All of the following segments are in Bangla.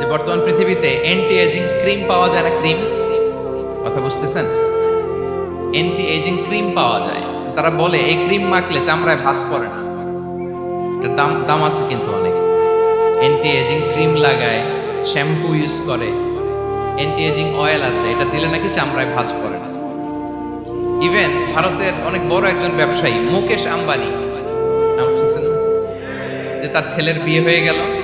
যে বর্তমান পৃথিবীতে অ্যান্টি এজিং ক্রিম পাওয়া যায় না ক্রিম কথা বুঝতেছেন? অ্যান্টি এজিং ক্রিম পাওয়া যায়। তারা বলে, এই ক্রিম মাখলে চামড়ায় ভাঁজ পড়ে না। এটার দাম দাম আছে কিন্তু অনেক। অ্যান্টি এজিং ক্রিম লাগায় শ্যাম্পু ইউজ করে। অ্যান্টি এজিং অয়েল আছে, এটা দিলে নাকি চামড়ায় ভাঁজ পড়ে না। ইভেন ভারতের অনেক বড় একজন ব্যবসায়ী, মুকেশ আম্বানি, নাম শুনছেন? যে তার ছেলের বিয়ে হয়ে গেল।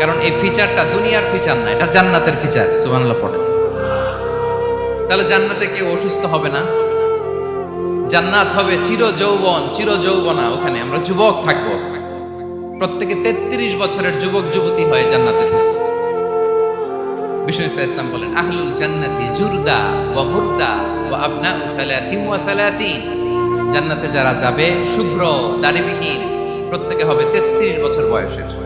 কারণ এই ফিচারটা দুনিয়ার ফিচার না, এটা জান্নাতের ফিচার সুবহানাল্লাহ পড়ে। তাহলে জান্নাতে কেউ অসুস্থ হবে না। জান্নাত হবে চির যৌবন চির যৌবনা ওখানে। আমরা যুবক থাকব। প্রত্যেকে তেত্রিশ বছরের যুবক, যুবতী হয়ে জান্নাতে ঢুকবো বিষ্ণু ইসলাম বলেন, আহলুল জান্নাতি জুরদা ওয়া মুরদা ওয়া আবনাউ সালাসিন ওয়া সালাসিন। জান্নাতে যারা যাবে, শুভ্র, দাড়িবিহীন, প্রত্যেকে হবে তেত্রিশ বছর বয়সের।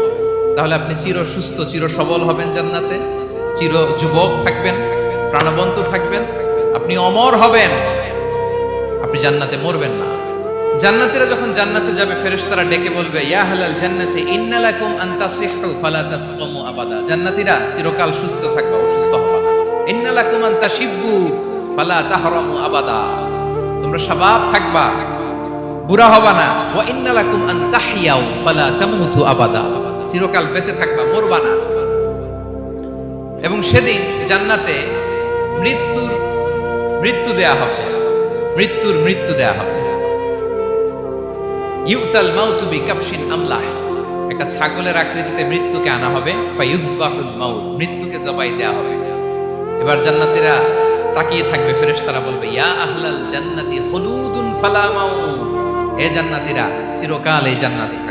তাহলে আপনি চির সুস্থ, চির সবল হবেন জান্নাতে, চির যুবক থাকবেন, প্রাণবন্ত থাকবেন, আপনি অমর হবেন। আপনি জান্নাতে মরবেন না। জান্নাতীরা যখন জান্নাতে যাবে, ফেরেশতারা ডেকে বলবে, ইয়া হালাল জান্নাতে ইন্নালাকুম আন তাসিহু, ফালা তাসকামু আবাদা। জান্নাতীরা চিরকাল সুস্থ থাকবে, অসুস্থ হবা না। ইন্নালাকুম আন তাশিব্বু ফালা তাহরামু আবাদা। তোমরা শাবাব থাকবা, বুড়া হবা না। ওয়া ইন্নালাকুম আন তাহইয়াউ ফালা তামুতু আবাদা। চিরকাল বেঁচে থাকবা, মরবা না। এবং সেদিন জান্নাতে মৃত্যুর মৃত্যু দেয়া হবে। মৃত্যুর মৃত্যু দেয়া হবে। ইউতাল মাউতু বিকাপশিন আমলাহ। একটা ছাগলের আকৃতিতে মৃত্যুকে আনা হবে ফায়ুযবাহুল মাউত। মৃত্যুকে জবাই দেয়া হবে। এবার জান্নাতীরা তাকিয়ে থাকবে, ফেরেশতারা বলবে, ইয়া আহলাল জান্নাতি খুলুদুন ফালা মাউত। এ জান্নাতীরা চিরকাল এই জান্নাতে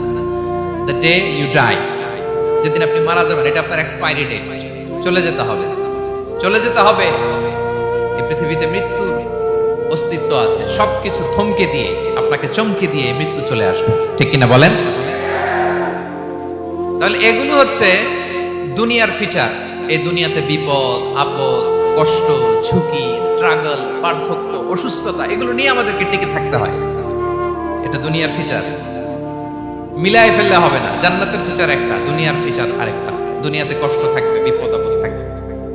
দ্য ডে ইউ ডাই যেদিন আপনি মারা যাবেন, এটা আপনার এক্সপায়ারি ডেট চলে যেতে হবে। চলে যেতে হবে। এই পৃথিবীতে মৃত্যুর অস্তিত্ব আছে। সবকিছু থমকে দিয়ে, আপনাকে চমকে দিয়ে মৃত্যু চলে আসবে। ঠিক কিনা বলেন? তাহলে এগুলো হচ্ছে দুনিয়ার ফিচার এই দুনিয়াতে বিপদ, আপদ, কষ্ট, ঝুঁকি স্ট্রাগল পার্থক্য, অসুস্থতা, এগুলো নিয়ে আমাদেরকে টিকে থাকতে হয়। এটা দুনিয়ার ফিচার মিলাই ফেললে হবে না। জান্নাতের ফিচার একটা, দুনিয়ার ফিচার আরেকটা। দুনিয়াতে কষ্ট থাকবে, বিপদ আপদ থাকবে।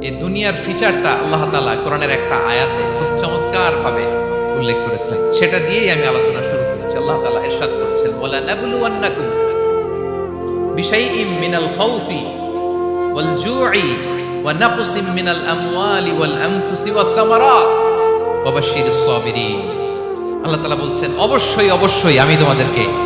এই দুনিয়ার ফিচারটা আল্লাহ তালা কোরআনের একটা আয়াতে খুব চমৎকার ভাবে উল্লেখ করেছেন। সেটা দিয়েই আমি আলোচনা শুরু করেছি। আল্লাহ তালা ইরশাদ করেছেন, ওয়ালা নাবলুওয়ান্নাকুম বিশাইইম মিনাল খাউফি ওয়াল জু'i ওয়া নাকসিম মিনাল আমওয়ালি ওয়াল আনফুসি ওয়াস সামারাত ওয়া সাবিরিন। আল্লাহ তাআলা বলছেন, অবশ্যই অবশ্যই আমি তোমাদেরকে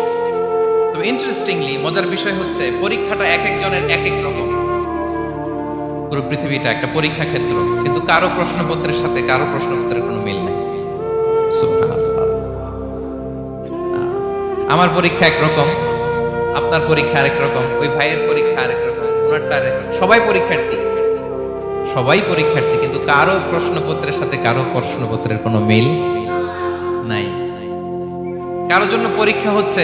তো ইন্টারেস্টিংলি মজার বিষয় হচ্ছে পরীক্ষাটা এক একজনের এক এক রকম। পুরো পৃথিবীটা একটা পরীক্ষা ক্ষেত্র, কিন্তু কারও প্রশ্নপত্রের সাথে কারও প্রশ্নপত্রের কোনো মিল নেই। আমার পরীক্ষা একরকম আপনার পরীক্ষা আরেক রকম, ওই ভাইয়ের পরীক্ষা আরেক রকম, ওনারটা আরেক। সবাই পরীক্ষার্থী। সবাই পরীক্ষার্থী, কিন্তু কারও প্রশ্নপত্রের সাথে কারও প্রশ্নপত্রের কোনো মিল নাই। কারোর জন্য পরীক্ষা হচ্ছে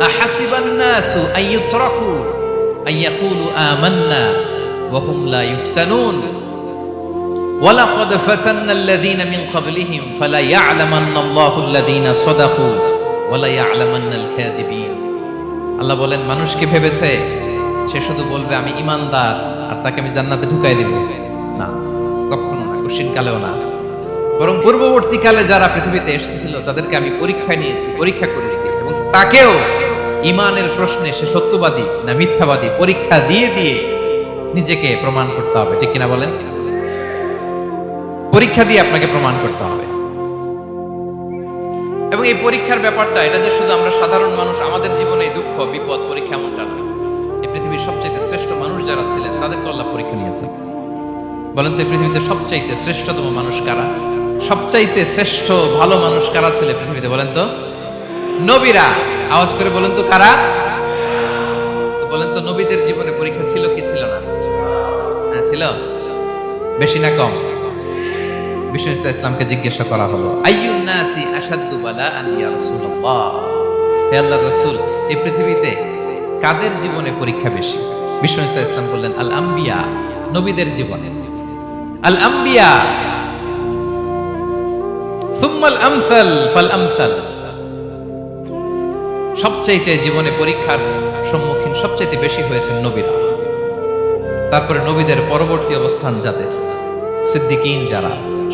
আহাসিবান নাসু আইয়ুতরাকু আইয়াকুলু আমান্না ওয়া হুম লা ইফতানুন ولقد فتنا الذين من قبلهم فلا يعلمن الله الذين صدقوا ولا يعلمن الكاذبين আল্লাহ বলেন মানুষকে ভেবেছে সে শুধু বলবে আমি ইমানদার আর তাকে আমি জান্নাতে ঢুকাই দেব না কখনো না কঠিন কালেও না বরং পূর্ববর্তীকালে যারা পৃথিবীতে এসেছিল, তাদেরকে আমি পরীক্ষা নিয়েছি, পরীক্ষা করেছি এবং তাকেও ইমানের প্রশ্নে সে সত্যবাদী না মিথ্যাবাদী পরীক্ষা দিয়ে দিয়ে নিজেকে প্রমাণ করতে হবে। ঠিক কিনা বলেন? পরীক্ষা দিয়ে আপনাকে প্রমাণ করতে হবে। এবং এই পরীক্ষার ব্যাপারটা, এটা যে শুধু আমরা সাধারণ মানুষ, আমাদের জীবনে দুঃখ, বিপদ, পরীক্ষা এমনটা না। এই পৃথিবীর সবচাইতে শ্রেষ্ঠ মানুষ যারা ছিলেন, তাদেরকে আল্লাহ পরীক্ষা নিয়েছে বলেন তো, এই পৃথিবীতে সবচাইতে শ্রেষ্ঠতম মানুষ কারা? সবচাইতে শ্রেষ্ঠ, ভালো মানুষ কারা ছিল পৃথিবীতে বলেন তো? নবীরা। আওয়াজ করে বলেন তো কারা? বলেন তো নবীদের জীবনে পরীক্ষা ছিল কি ছিল না? হ্যাঁ ছিল। বেশি না কম? বিষ্ণু ইসলামকে জিজ্ঞাসা করা হলো, আইয়ুন নাসি আসাদ্দু বালা আন হে এই পৃথিবীতে কাদের জীবনে পরীক্ষা বেশি? বিষ্ণু ইসলাম বললেন, আল আম্বিয়া, নবীদের জীবনে। আল আম্বিয়া সুম্মাল আমসাল সবচাইতে জীবনে পরীক্ষার সম্মুখীন সবচাইতে বেশি হয়েছেন নবীরা। তারপরে নবীদের পরবর্তী অবস্থান যাদের? সিদ্দিকিন যারা,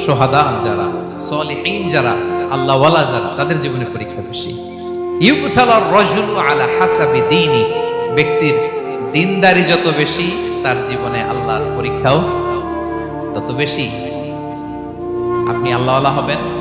সোহাদা যারা, সলিহীন যারা, আল্লাহওয়ালা যারা, তাদের জীবনে পরীক্ষা বেশি। ইউবতালার রজুলু আলা হাসাবি দীনি। ব্যক্তির দিনদারি যত বেশি, তার জীবনে আল্লাহর পরীক্ষাও তত বেশি। আপনি আল্লাহওয়ালা হবেন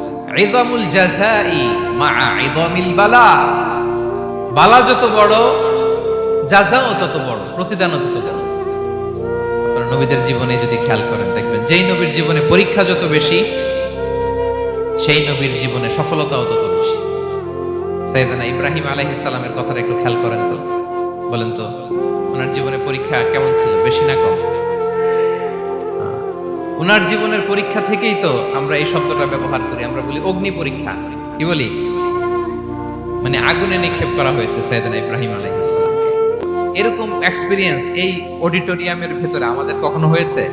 জাযাই মা বালা। বালা যত বড় জাযাও তত বড়, প্রতিদানও তত বড়। নবীদের জীবনে যদি খেয়াল করেন, দেখবেন যেই নবীর জীবনে পরীক্ষা যত বেশি, সেই নবীর জীবনে সফলতাও তত বেশি। সাইদানা ইব্রাহিম আলাইহিস সালামের কথাটা একটু খেয়াল করেন তো। বলেন তো, ওনার জীবনে পরীক্ষা কেমন ছিল, বেশি না কম। ওনার জীবনের পরীক্ষা থেকেই তো আমরা এই শব্দটা ব্যবহার করি, আমরা বলি অগ্নি পরীক্ষা। কি বলি? মানে আগুনে নিক্ষেপ করা হয়েছে সাইদানা ইব্রাহিম আলাইহিস সালামকে এরকম এক্সপিরিয়েন্স এই অডিটোরিয়ামের ভেতরে আমাদের কখনো হয়েছে?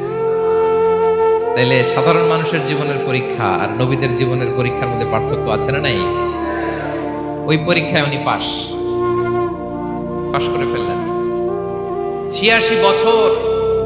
তাইলে সাধারণ মানুষের জীবনের পরীক্ষা আর নবীদের জীবনের পরীক্ষার মধ্যে পার্থক্য আছে না নাই? ওই পরীক্ষায় উনি পাশ। পাশ করে ফেললেন। ছিয়াশি বছর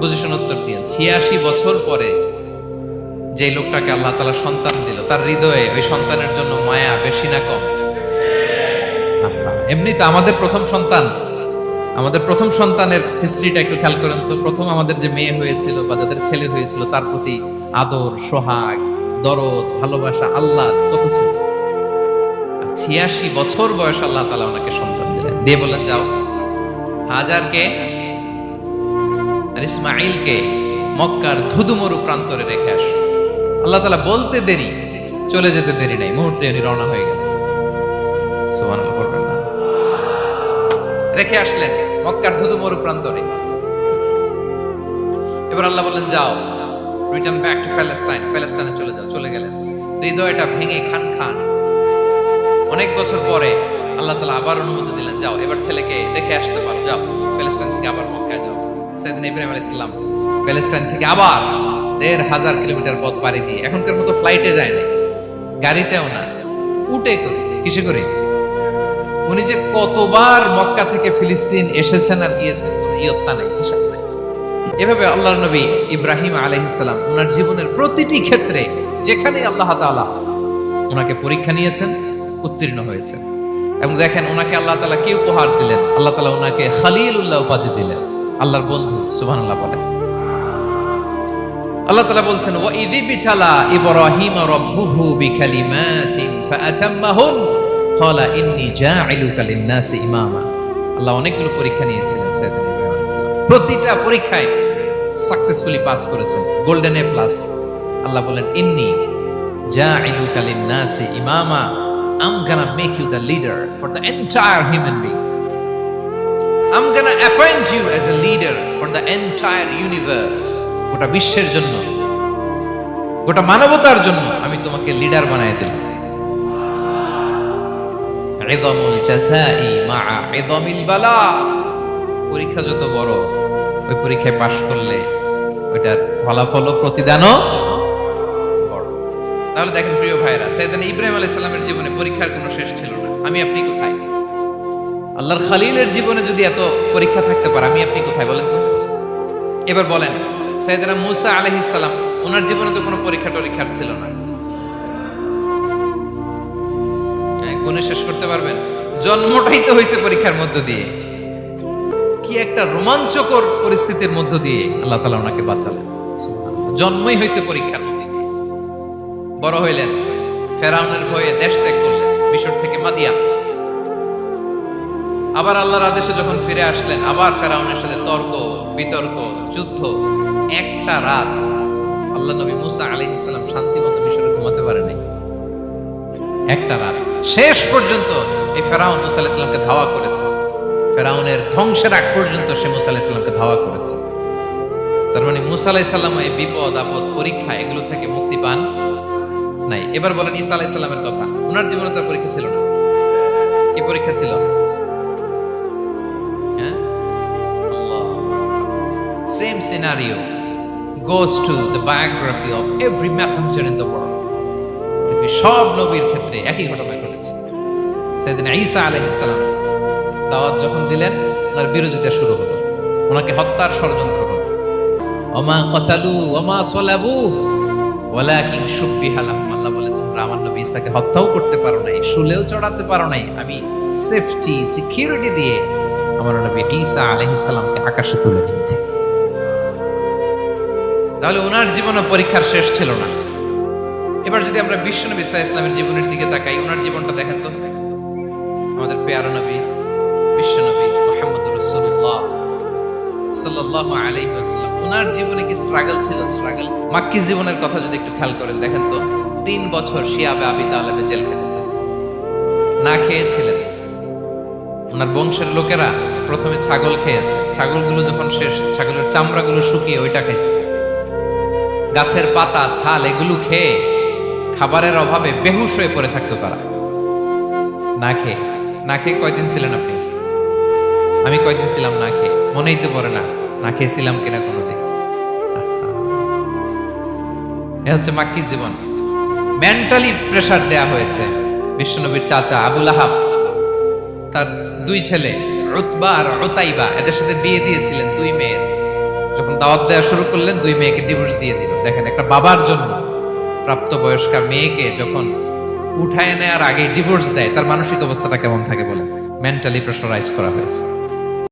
বুঝে শুনে উত্তর দিয়ে, ছিয়াশি বছর পরে যে লোকটাকে আল্লাহ তালা সন্তান দিল, তার হৃদয়ে ওই সন্তানের জন্য মায়া বেশি না কম? এমনি তো আমাদের প্রথম সন্তান, আমাদের প্রথম সন্তানের হিস্ট্রিটা একটু খেয়াল করেন তো। প্রথম আমাদের যে মেয়ে হয়েছিল বা যাদের ছেলে হয়েছিল, তার প্রতি আদর, সোহাগ, দরদ, ভালোবাসা আল্লাহ কত ছিল? ছিয়াশি বছর বয়স আল্লাহ তালা ওনাকে সন্তান দিলেন। দিয়ে বললেন, যাও। হাজারকে আর ইসমাইলকে মক্কার ধুধুমরু প্রান্তরে রেখে আস। আল্লাহ তালা বলতে দেরি, চলে যেতে দেরি নাই, মুহূর্তে উনি রওনা হয়ে গেলেন। সুবহানাল্লাহ করবেন না। রেখে আসলেন মক্কার ধুধুমরু প্রান্তরে। এবার আল্লাহ বললেন, যাও রিটার্ন ব্যাক টু প্যালেস্টাইন প্যালেস্টাইনে চলে যাও। চলে গেলেন। হৃদয়টা ভেঙে খান খান। অনেক বছর পরে আল্লাহ তালা আবার অনুমতি দিলেন, যাও, এবার ছেলেকে দেখে আসতে পারো, যাও প্যালেস্টাইন থেকে আবার মক্কায় সেদিন ইব্রাহিম আলাইহিস সালাম প্যালেস্টাইন থেকে আবার দেড় হাজার কিলোমিটার পথ পাড়ি দিয়ে এখনকার মতো ফ্লাইটে যায় না গাড়িতেও না উঠে করে, কিসে করে? উনি যে কতবার মক্কা থেকে ফিলিস্তিন এসেছেন আর গিয়েছেন ইয়ত্তা নেই এভাবে আল্লাহর নবী ইব্রাহিম আলহিসাল্লাম ওনার জীবনের প্রতিটি ক্ষেত্রে যেখানে আল্লাহ তাআলা ওনাকে পরীক্ষা নিয়েছেন, উত্তীর্ণ হয়েছেন। এবং দেখেন ওনাকে আল্লাহ তাআলা কি উপহার দিলেন? আল্লাহ তাআলা ওনাকে খালিল উল্লাহ উপাধি দিলেন। আল্লাহর বন্ধু, সুবহানাল্লাহ বলেন আল্লাহ তাআলা বলছেন ওয়া ইযি বিতালা ইব্রাহিম রাব্বুহু বিকালিমাতিন ফাআতাম্মাহুন, ক্বালা ইন্নী জাইলুকা লিন-নাসি ইমামা। আল্লাহ অনেকগুলো পরীক্ষা নিয়েছিলেন সাইয়েদনা ইব্রাহিম আলাইহিস প্রতিটা পরীক্ষায় সাকসেসফুলি পাস করেছেন গোল্ডেন এ প্লাস আল্লাহ বলেন, ইন্নী জাইলুকা লিন-নাসি ইমামা, I'm gonna make you the leader for the entire human being. I'm gonna appoint you as a leader for the entire universe. গোটা বিশ্বের জন্য। গোটা মানবতার জন্য আমি তোমাকে লিডার বানাই দিলাম। ইযমুল জাযাই মা ইযমিল বালা। পরীক্ষা যত বড়, ওই পরীক্ষায় পাশ করলে ওইটার ফলাফল প্রতিদানও বড়। তাহলে দেখেন প্রিয় ভাইরা সাইয়েদনা ইব্রাহিম আলাইহিস সালামের জীবনে পরীক্ষার কোনো শেষ ছিল না। আমি আপনি কোথায়? আল্লাহর খালিলের জীবনে যদি এত পরীক্ষা থাকতে পারে আমি আপনি কোথায় বলেন তো? এবার বলেন সাইয়েদনা মুসা আলাইহিস সালাম ওনার জীবনে তো কোনো পরীক্ষা টরীক্ষার ছিল না। হ্যাঁ, শেষ করতে পারবেন। জন্মটাই তো হয়েছে পরীক্ষার মধ্য দিয়ে। কি একটা রোমাঞ্চকর পরিস্থিতির মধ্য দিয়ে আল্লাহ তালা ওনাকে বাঁচালেন। জন্মই হয়েছে পরীক্ষার দিয়ে। বড় হইলেন ফেরাউনের ভয়ে দেশ ত্যাগ করলেন মিশর থেকে মাদিয়ান। আবার আল্লাহর আদেশে যখন ফিরে আসলেন, আবার ফেরাউনের সাথে তর্ক, বিতর্ক, যুদ্ধ, একটা রাত আল্লাহ নবী মুসা আলী ইসলাম শান্তি মতো মিশরে ঘুমাতে পারে একটা রাত। শেষ পর্যন্ত এই ফেরাউন মুসা আলাহ ইসলামকে ধাওয়া করেছে। ফেরাউনের ধ্বংসের আগ পর্যন্ত সে মুসা আলাহ ইসলামকে ধাওয়া করেছে। তার মানে মুসা ইসলাম এই বিপদ, আপদ, পরীক্ষা, এগুলো থেকে মুক্তি পান নাই। এবার বলেন আলাহ ইসলামের কথা। ওনার জীবনে তার পরীক্ষা ছিল না। কি পরীক্ষা ছিল? Same scenario goes to the biography of every messenger in the world. পৃথিবীর সব নবীর ক্ষেত্রে একই ঘটনা ঘটেছে। সেদিন ঈসা আলাইহিসসালাম দাওয়াত যখন দিলেন, ওনার বিরোধিতা শুরু হলো। ওনাকে হত্যার ষড়যন্ত্র হলো। ওমা কতালু, ওমা সলাবু, ওয়ালাকিন শুব্বিহা লাহুম। আল্লাহ বলে, তোমরা আমার নবী ঈসাকে হত্যাও করতে পারো নাই, শুলেও চড়াতে পারো নাই। আমি সেফটি সিকিউরিটি দিয়ে আমার নবী ঈসা আলাইহিস সালামকে আকাশে তুলে নিয়েছি। তাহলে ওনার জীবনে পরীক্ষার শেষ ছিল না। এবার যদি আমরা বিশ্ব নবী ইসা ইসলামের জীবনের দিকে তাকাই, ওনার জীবনটা দেখেন তো। আমাদের পেয়ারা নবী বিশ্ব নবী মোহাম্মদ রসুল্লাহ ওনার জীবনে কি স্ট্রাগল ছিল? স্ট্রাগল মাক্কি জীবনের কথা যদি একটু খেয়াল করেন, দেখেন তো, তিন বছর শিয়াবে আবি তালেবে জেল কেটেছে না খেয়েছিলেন। ওনার বংশের লোকেরা প্রথমে ছাগল খেয়েছে। ছাগলগুলো যখন শেষ, ছাগলের চামড়াগুলো শুকিয়ে ওইটা খাইছে। গাছের পাতা, ছাল এগুলো খেয়ে খাবারের অভাবে বেহুশ হয়ে পড়ে থাকতো তারা। না খেয়ে না খেয়ে কয়দিন ছিলেন আপনি? আমি কয়দিন ছিলাম না খেয়ে, মনেই তো পড়ে না না খেয়েছিলাম কিনা কোনোদিন। এ হচ্ছে মাক্কি জীবন। মেন্টালি প্রেসার দেয়া হয়েছে বিশ্বনবীর চাচা আবুল আহাব তার দুই ছেলে রুতবা আর ওতাইবা এদের সাথে বিয়ে দিয়েছিলেন দুই মেয়ের। যখন দাওয়াত দেওয়া শুরু করলেন, দুই মেয়েকে ডিভোর্স দিয়ে দিল। দেখেন, একটা বাবার জন্য প্রাপ্ত প্রাপ্তবয়স্কা মেয়েকে যখন উঠায় নেওয়ার আগে ডিভোর্স দেয়, তার মানসিক অবস্থাটা কেমন থাকে বলে মেন্টালি প্রেশারাইজ করা হয়েছে।